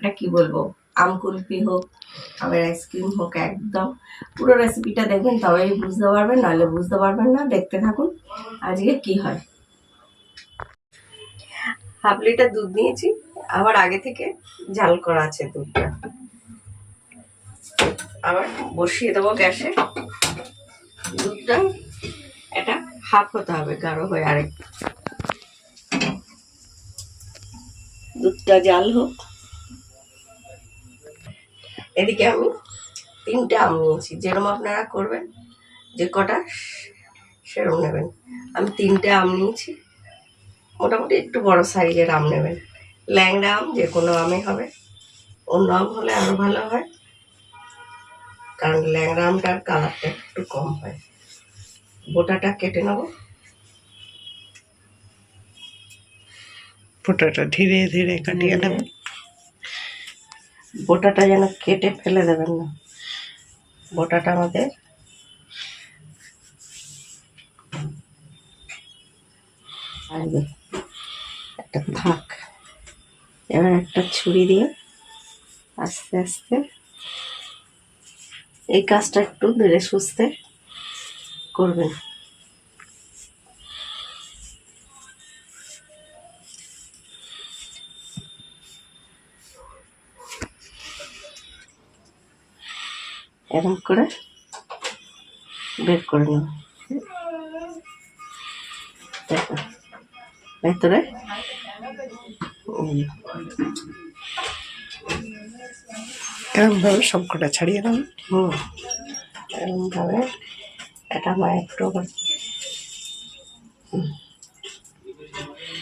এটা কি বলব? আম কুলফি হোক আবার আইসক্রিম হোক, একদম। পুরো রেসিপিটা দেখবেন, তবেই বুঝতে পারবেন, নাহলে বুঝতে পারবেন না। দেখতে থাকুন, আজকে কি হয়? হাফ লিটার দুধ নিয়েছি। আবার আগে থেকে জাল করা আছে দুধটা। আবার বসিয়ে দেবো গ্যাসে। দুধটা এটা হাফ হতে হবে, গাঢ় হয়ে আরেক। দুধটা জাল হোক। এদিকে আমি তিনটে আম নিয়েছি। যেরকম আপনারা করবেন যে কটা সেরকম নেবেন। আমি তিনটে আম নিয়েছি। মোটামুটি একটু বড় সাইজের আম নেবেন। ল্যাংড়া আম যে কোনো আমে হবে। অন্য আম হলে আরও ভালো হয়। কারণ ল্যাংড়া আমটার কালারটা একটু কম হয়। বোটাটা কেটে নেব। ফোটাটা ধীরে ধীরে কাটিয়ে নেবেন বোটাটা যেন কেটে ফেলে দেবেন না। বোটাটা আমাদের একটা থাক। এবার একটা ছুরি দিয়ে আস্তে আস্তে এই কাজটা একটু ধীরে সুস্থে করবেন। এরকম করে বের করে নেব দেখো ভেতরে এরকম সব কটা ছাড়িয়ে নেবেন হুম এরকমভাবে এটা আমার একটু।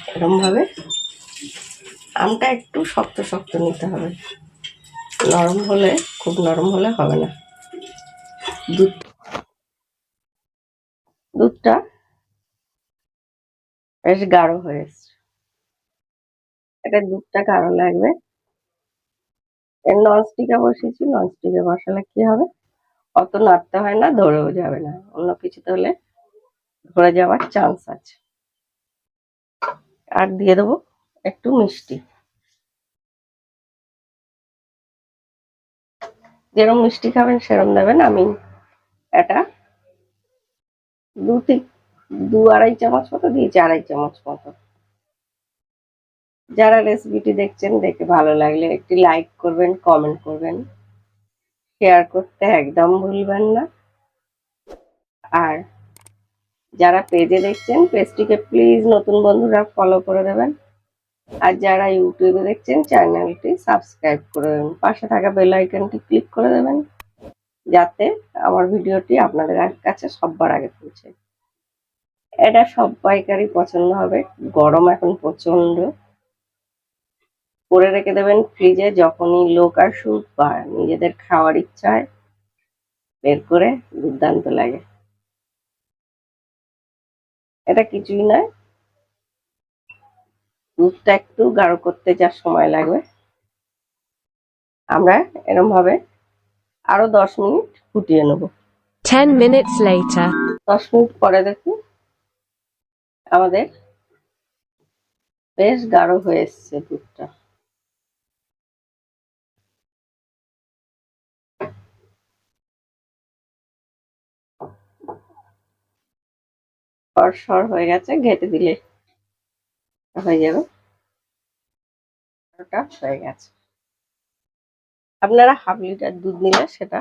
এরকমভাবে আমটা একটু শক্ত শক্ত নিতে হবে। নরম হলে খুব নরম হলে হবে না। দুধ। দুধটা বেশ গাঢ় হয়েছে এটা দুধটা গাঢ় লাগবে। ননস্টিকে বসিয়েছি ননস্টিকে বসালে কি হবে? অত নাড়তে হয় না, ধরেও যাবে না। অন্য কিছুতে হলে ধরে যাওয়ার চান্স আছে। আর দিয়ে দেবো একটু মিষ্টি। যেরকম মিষ্টি খাবেন সেরকম দেবেন, আমি এটা। দু দু আড়াই চামচ মতো দিয়েছি, আড়াই চামচ মতো। যারা রেসিপিটি দেখছেন, দেখে ভালো লাগলে একটি লাইক করবেন কমেন্ট করবেন। শেয়ার করতে একদম ভুলবেন না। আর যারা পেজে দেখছেন পেজটিকে প্লিজ নতুন বন্ধুরা ফলো করে দেবেন। আর যারা ইউটিউবে দেখছেন চ্যানেলটি সাবস্ক্রাইব করে দেবেন। পাশে থাকা বেল আইকনটি ক্লিক করে দেবেন। যাতে আমার ভিডিওটি আপনাদের কাছে সবার আগে পৌঁছে। এটা সবাইকারই পছন্দ হবে। গরম এখন প্রচণ্ড করে রেখে দেবেন ফ্রিজে যখনই লোক আসুক বা নিজেদের খাওয়ার ইচ্ছা হয় বের করে দুর্দান্ত লাগে। এটা কিছুই নয়। দুধটা একটু গাঢ় করতে যা সময় লাগবে। আমরা এরকম ভাবে আরও দশ মিনিট ফুটিয়ে নেব। 10 minutes later. দশ মিনিট পরে দেখুন আমাদের বেশ গাঢ় হয়ে এসছে দুধটা। সর হয়ে গেছে ঘেটে দিলে হয়ে যাবে। ওটা হয়ে গেছে। আপনারা হাফ লিটার দুধ নিলে সেটা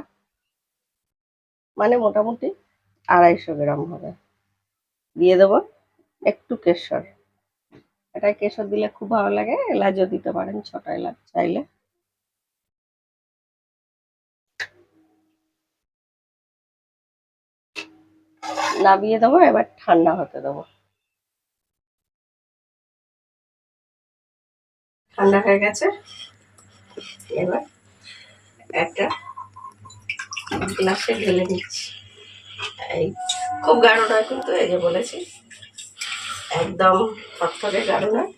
মানে মোটামুটি আড়াইশো গ্রাম হবে। দিয়ে দেবো একটু কেশর। এটা কেশর দিলে খুব ভালো লাগে, এলাচও দিতে পারেন, ছটা এলাচ চাইলে। নামিয়ে দেবো, এবার ঠান্ডা হতে দেবো। ঠান্ডা হয়ে গেছে। এবার একটা গ্লাসে ঢেলে নিচ্ছি এই, খুব গাঢ় নয় কিন্তু, এই যে বলেছি, একদম থকথকে গাঢ় নয়,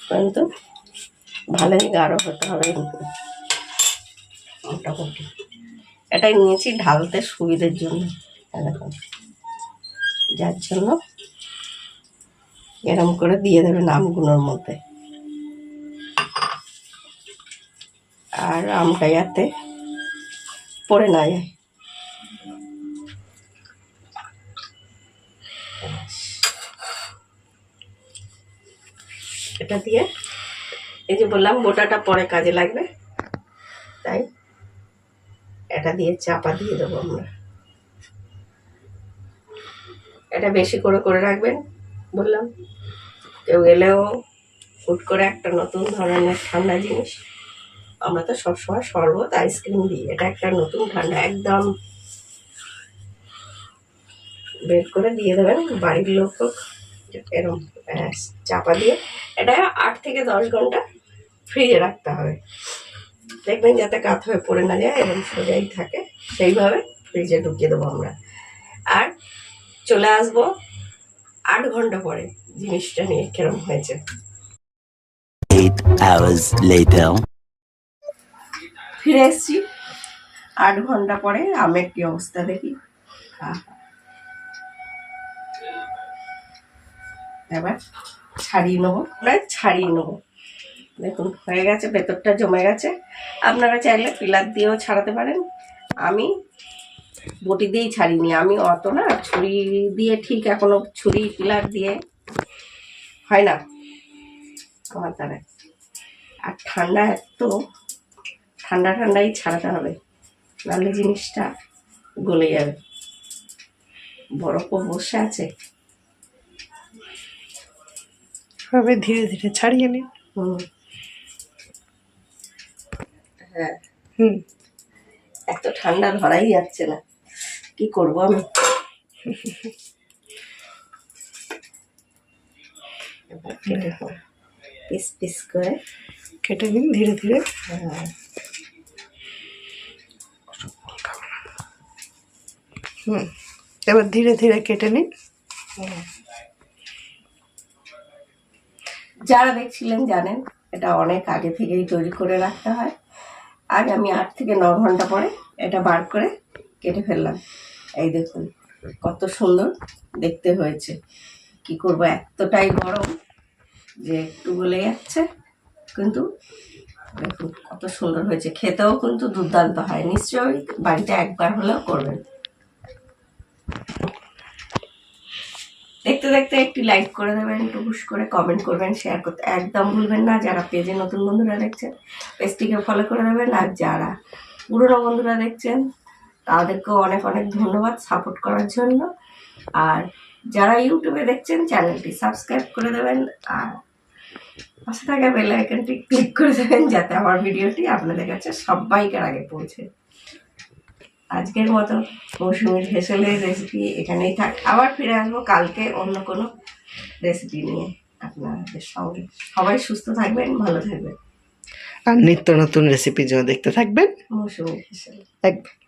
কিন্তু ভালোই গাঢ় হতে হবে মোটামুটি। এটাই নিয়েছি ঢালতে সুবিধের জন্য দেখুন যার জন্য এরম করে দিয়ে দেবেন আমগুলোর মধ্যে। আর আমটা যাতে পড়ে না যায় এটা দিয়ে এই যে বললাম গোটাটা পরে কাজে লাগবে। তাই এটা দিয়ে চাপা দিয়ে দেবো আমরা। এটা বেশি করে করে রাখবেন, বললাম। কেউ গেলেও হুট করে একটা নতুন ধরনের ঠান্ডা জিনিস আমরা তো সবসময় শরবত আইসক্রিম দিই। এটা একটা নতুন ঠান্ডা একদম বের করে দিয়ে দেবেন বাড়ির লোক হোক, এরম চাপা দিয়ে এটা আট থেকে দশ ঘণ্টা ফ্রিজে রাখতে হবে। দেখবেন যাতে কাত হয়ে পড়ে না যায় এবং সোজাই থাকে সেইভাবে ফ্রিজে ঢুকিয়ে দেবো আমরা। আর চলে আসব আট ঘণ্টা পরে জিনিসটা নিয়ে কিরম হয়েছে। Eight hours later. ফিরে এসেছি। আট ঘণ্টা পরে আমের কি অবস্থা দেখি। এবার ছাড়িয়ে নেব আমরা ছাড়িয়ে নেব। দেখুন, হয়ে গেছে, ভেতরটা জমে গেছে। আপনারা চাইলে পিলার দিয়েও ছাড়াতে পারেন। আমি বটি দিয়েই ছাড়িনি, আমি অত না, ছুরি দিয়ে ঠিক এখনও ছুরি পিলার দিয়ে। হয় না? আর ঠান্ডা এত ঠান্ডা ঠান্ডাই ছাড়াতে হবে। নাহলে জিনিসটা গলে যাবে। বরফও বসে আছে। এভাবে ধীরে ধীরে ছাড়িয়ে নিন। হ্যাঁ। হুম। এত ঠান্ডা ধরাই যাচ্ছে না। কি করব আমি? কেটে পিস পিস করে। কেটে নিন ধীরে ধীরে। হ্যাঁ। হুম। এবার ধীরে ধীরে কেটে নিন যারা দেখছিলেন জানেন, এটা অনেক আগে থেকেই তৈরি করে রাখতে হয়। আজ আমি আট থেকে ন ঘণ্টা পরে এটা বার করে কেটে ফেললাম। এই দেখুন, কত সুন্দর দেখতে হয়েছে। কি করব, এতটাই গরম যে একটু গলে যাচ্ছে, কিন্তু দেখুন কত সুন্দর হয়েছে। খেতেও কিন্তু দুর্দান্ত হয়। নিশ্চয়ই বাড়িতে একবার হলেও করবেন। দেখতে দেখতে একটি লাইক করে দেবেন টুকুস করে কমেন্ট করবেন শেয়ার করতে একদম ভুলবেন না। যারা পেজে নতুন বন্ধুরা দেখছেন, পেজটিকে ফলো করে দেবেন। আর যারা পুরনো বন্ধুরা দেখছেন, তাদেরকেও অনেক অনেক ধন্যবাদ সাপোর্ট করার জন্য। আর যারা ইউটিউবে দেখছেন চ্যানেলটি সাবস্ক্রাইব করে দেবেন। আর পাশে থাকা বেল আইকনটি ক্লিক করে দেবেন, যাতে আমার ভিডিওটি আপনাদের কাছে সবাইকার আগে পৌঁছে। আজকের মতো মৌসুমীর ভেসেলের রেসিপি এখানেই থাক। আবার ফিরে আসব কালকে অন্য কোনো রেসিপি নিয়ে আপনাদের সঙ্গে। সবাই সুস্থ থাকবেন ভালো থাকবেন। আর নিত্য নতুন রেসিপি জন্য দেখতে থাকবেন। মৌসুমি ভেসেল। একদম।